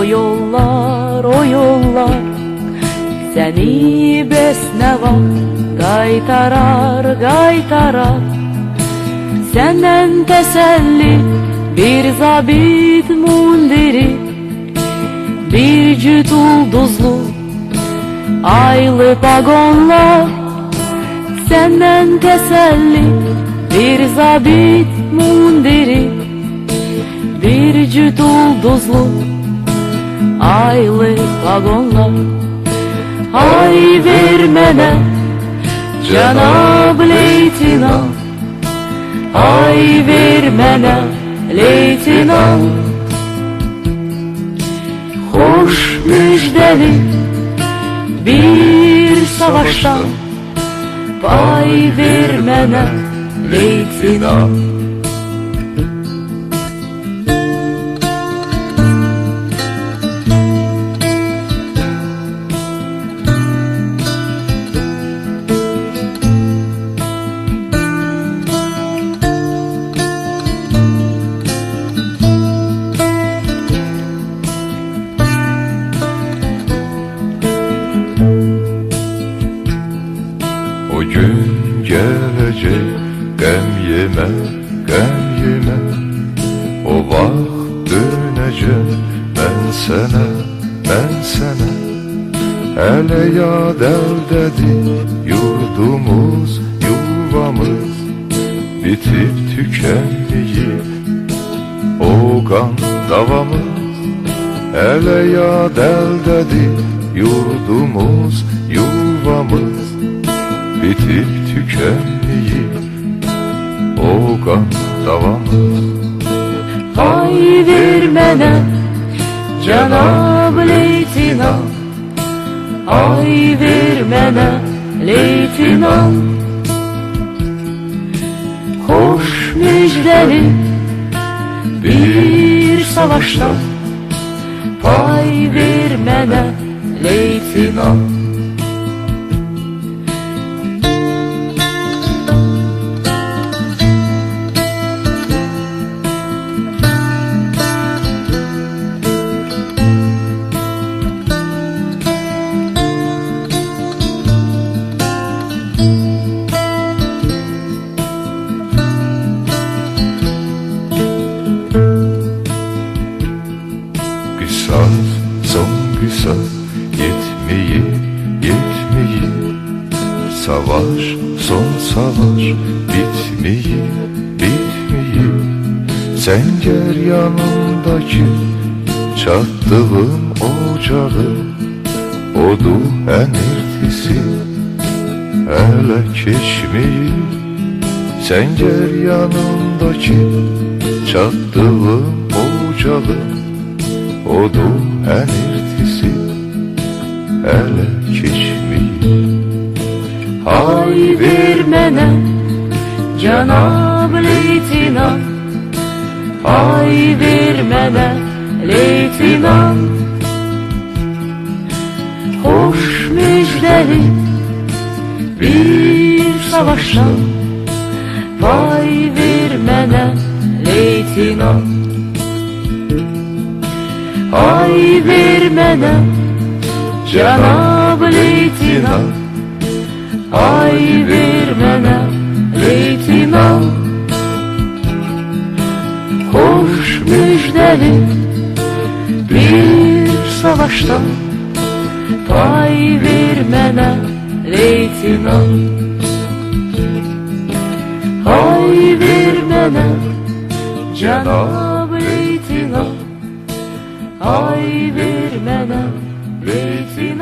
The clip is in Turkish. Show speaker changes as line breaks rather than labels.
O yollar, o yollar Seni besnevar Qaytarar, qaytarar Senden teselli Bir zabit mundiri Bir cüt ulduzlu Aylı pagonlar Senden teselli Bir zabit mundiri Bir cüt ulduzlu Aylı vagonlar Ay vermene Cenab leytinant Ay vermene leytinant Hoş müjdeli bir savaştan Pay vermene leytinant
gün gelecek gem yeme, gem yeme. O vaxt dönecek ben sana, ben sana Hele ya dedi yurdumuz, yuvamız. Bitip tükenmeyip o kan davamız. Hele ya dedi yurdumuz, yuvamız Bitip tükenmeyip o kan davamız
Ay vermene Cenab leytinant Ay vermene leytinant Hoş müjdeli bir savaştan Pay vermene leytinant
Savaş son savaş. Bitmeyi bitmeyi Sen gel yanımdaki çattığım ocağı Odu enirtisi hele keçmeyi Sen gel yanımdaki çattığım ocağı Odu enirtisi
Ay vermene Cenab leytinant Ay vermene leytinant Hoş müjdeli bir savaştan Pay vermene leytinant Ay vermene Cenab Ay vermene leytinant Hoş müjdeli bir savaştan. Pay vermene leytinant Ay vermene Cenab leytinant Ay vermene leytinant